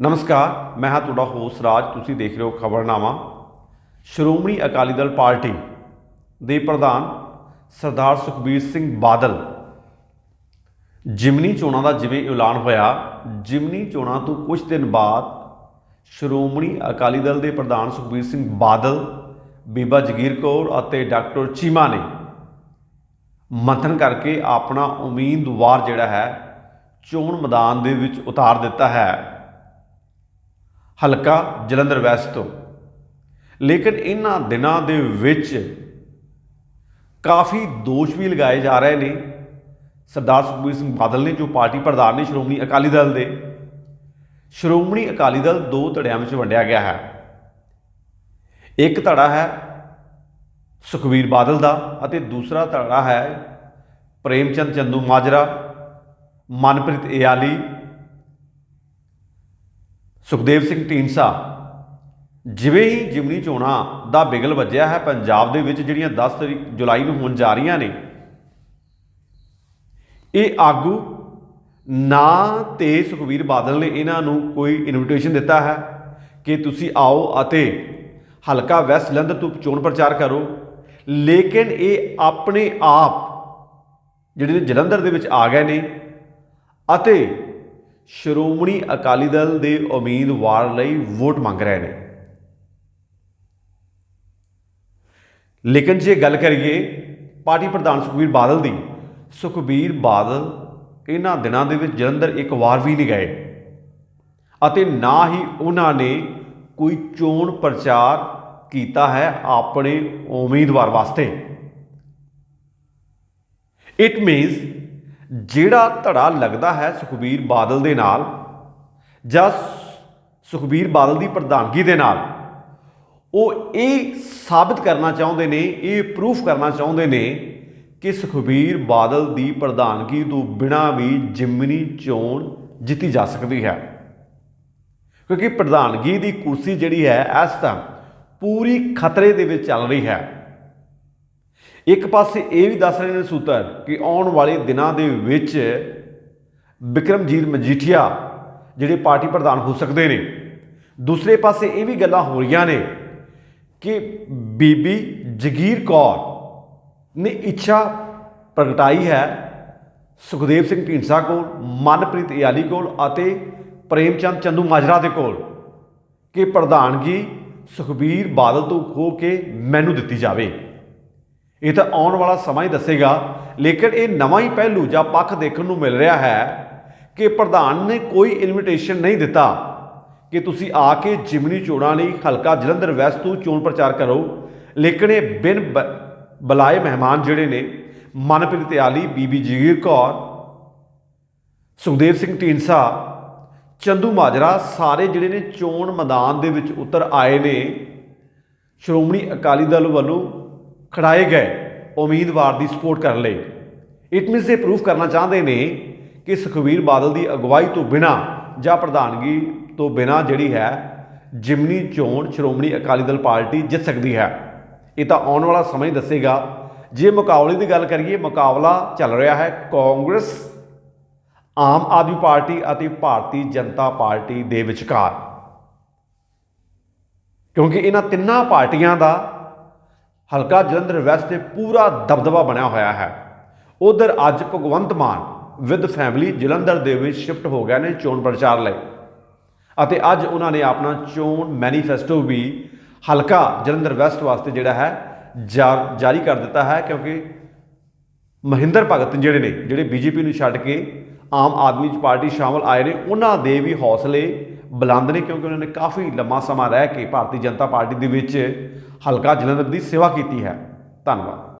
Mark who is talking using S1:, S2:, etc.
S1: ਨਮਸਕਾਰ, ਮੈਂ ਹਾਂ ਤੁਹਾਡਾ ਹੋਸ ਰਾਜ, ਤੁਸੀਂ ਦੇਖ ਰਹੇ ਹੋ ਖਬਰਨਾਮਾ। ਸ਼੍ਰੋਮਣੀ ਅਕਾਲੀ ਦਲ ਪਾਰਟੀ ਦੇ ਪ੍ਰਧਾਨ ਸਰਦਾਰ ਸੁਖਬੀਰ ਸਿੰਘ ਬਾਦਲ। ਜਿਮਨੀ ਚੋਣਾਂ ਦਾ ਜਿਵੇਂ ਐਲਾਨ ਹੋਇਆ, ਜਿਮਨੀ ਚੋਣਾਂ ਤੋਂ ਕੁਝ ਦਿਨ ਬਾਅਦ ਸ਼੍ਰੋਮਣੀ ਅਕਾਲੀ ਦਲ ਦੇ ਪ੍ਰਧਾਨ ਸੁਖਬੀਰ ਸਿੰਘ ਬਾਦਲ, ਬੀਬਾ ਜਗੀਰ ਕੌਰ ਅਤੇ ਡਾਕਟਰ ਚੀਮਾ ਨੇ ਮੰਥਨ ਕਰਕੇ ਆਪਣਾ ਉਮੀਦਵਾਰ ਜਿਹੜਾ ਹੈ, ਚੋਣ ਮੈਦਾਨ ਦੇ ਵਿੱਚ ਉਤਾਰ ਦਿੱਤਾ ਹੈ। ਹਲਕਾ ਜਲੰਧਰ ਵੈਸਟ ਤੋਂ। ਲੇਕਿਨ ਇਹਨਾਂ ਦਿਨਾਂ ਦੇ ਵਿੱਚ ਕਾਫੀ ਦੋਸ਼ ਵੀ ਲਗਾਏ ਜਾ ਰਹੇ ਨੇ। ਸਰਦਾਰ ਸੁਖਬੀਰ ਸਿੰਘ ਬਾਦਲ ਨੇ, ਜੋ ਪਾਰਟੀ ਪ੍ਰਧਾਨ ਨੇ, ਸ਼੍ਰੋਮਣੀ ਅਕਾਲੀ ਦਲ ਦੇ। ਸ਼੍ਰੋਮਣੀ ਅਕਾਲੀ ਦਲ ਦੋ ਧੜਿਆਂ ਵਿੱਚ ਵੰਡਿਆ ਗਿਆ ਹੈ। ਇੱਕ ਧੜਾ ਹੈ ਸੁਖਬੀਰ ਬਾਦਲ ਦਾ ਅਤੇ ਦੂਸਰਾ ਧੜਾ ਹੈ ਪ੍ਰੇਮਚੰਦ ਚੰਦੂ ਮਾਜਰਾ, ਮਨਪ੍ਰੀਤ ਇਆਲੀ ਸੁਖਦੇਵ ਸਿੰਘ ਢੀਂਡਸਾ, ਜਿਵੇਂ ਹੀ ਜਿਮਨੀ ਚੋਣਾਂ ਦਾ ਬਿਗਲ ਵੱਜਿਆ ਹੈ, ਪੰਜਾਬ ਦੇ ਵਿੱਚ ਜਿਹੜੀਆਂ 10 ਤਰੀਕ ਜੁਲਾਈ ਨੂੰ ਹੋਣ ਜਾ ਰਹੀਆਂ ਨੇ, ਇਹ ਆਗੂ ਨਾ ਤੇ ਸੁਖਬੀਰ ਬਾਦਲ ਨੇ ਇਹਨਾਂ ਨੂੰ ਕੋਈ ਇਨਵੀਟੇਸ਼ਨ ਦਿੱਤਾ ਹੈ ਕਿ ਤੁਸੀਂ ਆਓ ਅਤੇ ਹਲਕਾ ਵੈਸਟ ਜਲੰਧਰ ਤੋਂ ਚੋਣ ਪ੍ਰਚਾਰ ਕਰੋ, ਲੇਕਿਨ ਇਹ ਆਪਣੇ ਆਪ ਜਿਹੜੇ ਜਲੰਧਰ ਦੇ ਵਿੱਚ ਆ ਗਏ ਨੇ ਅਤੇ ਸ਼੍ਰੋਮਣੀ ਅਕਾਲੀ ਦਲ ਦੇ ਉਮੀਦਵਾਰ ਲਈ ਵੋਟ ਮੰਗ ਰਹੇ ਨੇ। ਲੇਕਿਨ ਜੇ ਗੱਲ ਕਰੀਏ ਪਾਰਟੀ ਪ੍ਰਧਾਨ ਸੁਖਬੀਰ ਬਾਦਲ ਦੀ, ਸੁਖਬੀਰ ਬਾਦਲ ਇਹਨਾਂ ਦਿਨਾਂ ਦੇ ਵਿੱਚ ਜਲੰਧਰ ਇੱਕ ਵਾਰ ਵੀ ਨਹੀਂ ਗਏ। ਅਤੇ ਨਾ ਹੀ ਉਹਨਾਂ ਨੇ ਕੋਈ ਚੋਣ ਪ੍ਰਚਾਰ ਕੀਤਾ ਹੈ ਆਪਣੇ ਉਮੀਦਵਾਰ ਵਾਸਤੇ। ਇਟ ਮੀਨਸ ਜਿਹੜਾ ਧੜਾ ਲੱਗਦਾ ਹੈ ਸੁਖਬੀਰ ਬਾਦਲ ਦੇ ਨਾਲ ਜਾਂ ਸੁਖਬੀਰ ਬਾਦਲ ਦੀ ਪ੍ਰਧਾਨਗੀ ਦੇ ਨਾਲ, ਉਹ ਇਹ ਸਾਬਤ ਕਰਨਾ ਚਾਹੁੰਦੇ ਨੇ, ਇਹ ਪ੍ਰੂਫ ਕਰਨਾ ਚਾਹੁੰਦੇ ਨੇ ਕਿ ਸੁਖਬੀਰ ਬਾਦਲ ਦੀ ਪ੍ਰਧਾਨਗੀ ਤੋਂ ਬਿਨਾਂ ਵੀ ਜਿਮਨੀ ਚੋਣ ਜਿੱਤੀ ਜਾ ਸਕਦੀ ਹੈ। ਕਿਉਂਕਿ ਪ੍ਰਧਾਨਗੀ ਦੀ ਕੁਰਸੀ ਜਿਹੜੀ ਹੈ, ਇਸ ਤਾਂ ਪੂਰੀ ਖਤਰੇ ਦੇ ਵਿੱਚ ਚੱਲ ਰਹੀ ਹੈ। ਇੱਕ ਪਾਸੇ ਇਹ ਵੀ ਦੱਸ ਰਹੇ ਨੇ ਸੂਤਰ ਕਿ ਆਉਣ ਵਾਲੇ ਦਿਨਾਂ ਦੇ ਵਿੱਚ ਵਿਕਰਮਜੀਤ ਮਜੀਠੀਆ ਜਿਹੜੇ ਪਾਰਟੀ ਪ੍ਰਧਾਨ ਹੋ ਸਕਦੇ ਨੇ। ਦੂਸਰੇ ਪਾਸੇ ਇਹ ਵੀ ਗੱਲਾਂ ਹੋ ਰਹੀਆਂ ਨੇ ਕਿ ਬੀਬੀ ਜਗੀਰ ਕੌਰ ਨੇ ਇੱਛਾ ਪ੍ਰਗਟਾਈ ਹੈ ਸੁਖਦੇਵ ਸਿੰਘ ਢੀਂਡਸਾ ਕੋਲ, ਮਨਪ੍ਰੀਤ ਇਆਲੀ ਕੋਲ ਅਤੇ ਪ੍ਰੇਮਚੰਦ ਚੰਦੂ ਮਾਜਰਾ ਦੇ ਕੋਲ ਕਿ ਪ੍ਰਧਾਨਗੀ ਸੁਖਬੀਰ ਬਾਦਲ ਤੋਂ ਖੋ ਕੇ ਮੈਨੂੰ ਦਿੱਤੀ ਜਾਵੇ। ਇਹ ਤਾਂ ਆਉਣ ਵਾਲਾ ਸਮਾਂ ਹੀ ਦੱਸੇਗਾ, ਲੇਕਿਨ ਇਹ ਨਵਾਂ ਹੀ ਪਹਿਲੂ ਜਾਂ ਪੱਖ ਦੇਖਣ ਨੂੰ ਮਿਲ ਰਿਹਾ ਹੈ ਕਿ ਪ੍ਰਧਾਨ ਨੇ ਕੋਈ ਇਨਵੀਟੇਸ਼ਨ ਨਹੀਂ ਦਿੱਤਾ ਕਿ ਤੁਸੀਂ ਆ ਕੇ ਜਿਮਨੀ ਚੋਣਾਂ ਲਈ ਹਲਕਾ ਜਲੰਧਰ ਵੈਸਟ ਤੋਂ ਚੋਣ ਪ੍ਰਚਾਰ ਕਰੋ। ਲੇਕਿਨ ਇਹ ਬਿਨ ਬ- ਬੁਲਾਏ ਮਹਿਮਾਨ ਜਿਹੜੇ ਨੇ, ਮਨਪ੍ਰੀਤ ਇਆਲੀ ਬੀਬੀ ਜਗੀਰ ਕੌਰ, ਸੁਖਦੇਵ ਸਿੰਘ ਢੀਂਡਸਾ, ਚੰਦੂ ਮਾਜਰਾ, ਸਾਰੇ ਜਿਹੜੇ ਨੇ ਚੋਣ ਮੈਦਾਨ ਦੇ ਵਿੱਚ ਉਤਰ ਆਏ ਨੇ। ਸ਼੍ਰੋਮਣੀ ਅਕਾਲੀ ਦਲ ਵੱਲੋਂ ਖੜਾਏ ਗਏ ਉਮੀਦਵਾਰ ਦੀ ਸਪੋਰਟ ਕਰਨ ਲਈ। ਇਟ ਮੀਨਸ ਇਹ ਪ੍ਰੂਫ ਕਰਨਾ ਚਾਹੁੰਦੇ ਨੇ ਕਿ ਸੁਖਬੀਰ ਬਾਦਲ ਦੀ ਅਗਵਾਈ ਤੋਂ ਬਿਨਾ ਜਾਂ ਪ੍ਰਧਾਨਗੀ ਤੋਂ ਬਿਨਾ ਜਿਹੜੀ ਹੈ, ਜਿਮਨੀ, ਚੋਣ, ਸ਼੍ਰੋਮਣੀ ਅਕਾਲੀ ਦਲ ਪਾਰਟੀ ਜਿੱਤ ਸਕਦੀ ਹੈ। ਇਹ ਤਾਂ ਆਉਣ ਵਾਲਾ ਸਮਾਂ ਹੀ ਦੱਸੇਗਾ। ਜੇ ਮੁਕਾਬਲੇ ਦੀ ਗੱਲ ਕਰੀਏ, ਮੁਕਾਬਲਾ ਚੱਲ ਰਿਹਾ ਹੈ ਕਾਂਗਰਸ, ਆਮ ਆਦਮੀ ਪਾਰਟੀ ਅਤੇ ਭਾਰਤੀ ਜਨਤਾ ਪਾਰਟੀ ਦੇ ਵਿਚਕਾਰ। ਕਿਉਂਕਿ ਇਹਨਾਂ ਤਿੰਨਾਂ ਪਾਰਟੀਆਂ ਦਾ ਹਲਕਾ ਜਲੰਧਰ ਵੈਸਟ ਤੇ ਪੂਰਾ ਦਬਦਬਾ ਬਣਿਆ ਹੋਇਆ ਹੈ। ਉਧਰ ਅੱਜ ਭਗਵੰਤ ਮਾਨ ਵਿਦ ਫੈਮਿਲੀ ਜਲੰਧਰ ਦੇ ਵਿੱਚ ਸ਼ਿਫਟ ਹੋ ਗਏ ਨੇ ਚੋਣ ਪ੍ਰਚਾਰ ਲਈ। ਅਤੇ ਅੱਜ ਉਹਨਾਂ ਨੇ ਆਪਣਾ ਚੋਣ ਮੈਨੀਫੈਸਟੋ ਵੀ ਹਲਕਾ ਜਲੰਧਰ ਵੈਸਟ ਵਾਸਤੇ ਜਿਹੜਾ ਹੈ, ਜਾ- ਜਾਰੀ ਕਰ ਦਿੱਤਾ ਹੈ ਕਿਉਂਕਿ ਮਹਿੰਦਰ ਭਗਤ ਜਿਹੜੇ ਨੇ, ਜਿਹੜੇ ਬੀਜੇਪੀ ਨੂੰ ਛੱਡ ਕੇ ਆਮ ਆਦਮੀ ਪਾਰਟੀ ਸ਼ਾਮਲ ਆਏ ਨੇ, ਉਹਨਾਂ ਦੇ ਵੀ ਹੌਸਲੇ ਬੁਲੰਦ ਨੇ ਕਿਉਂਕਿ ਉਹਨਾਂ ਨੇ ਕਾਫੀ ਲੰਮਾ ਸਮਾਂ ਰਹਿ ਕੇ ਭਾਰਤੀ ਜਨਤਾ ਪਾਰਟੀ ਦੇ ਵਿੱਚ ਹਲਕਾ ਜਲੰਧਰ ਦੀ ਸੇਵਾ ਕੀਤੀ ਹੈ। ਧੰਨਵਾਦ।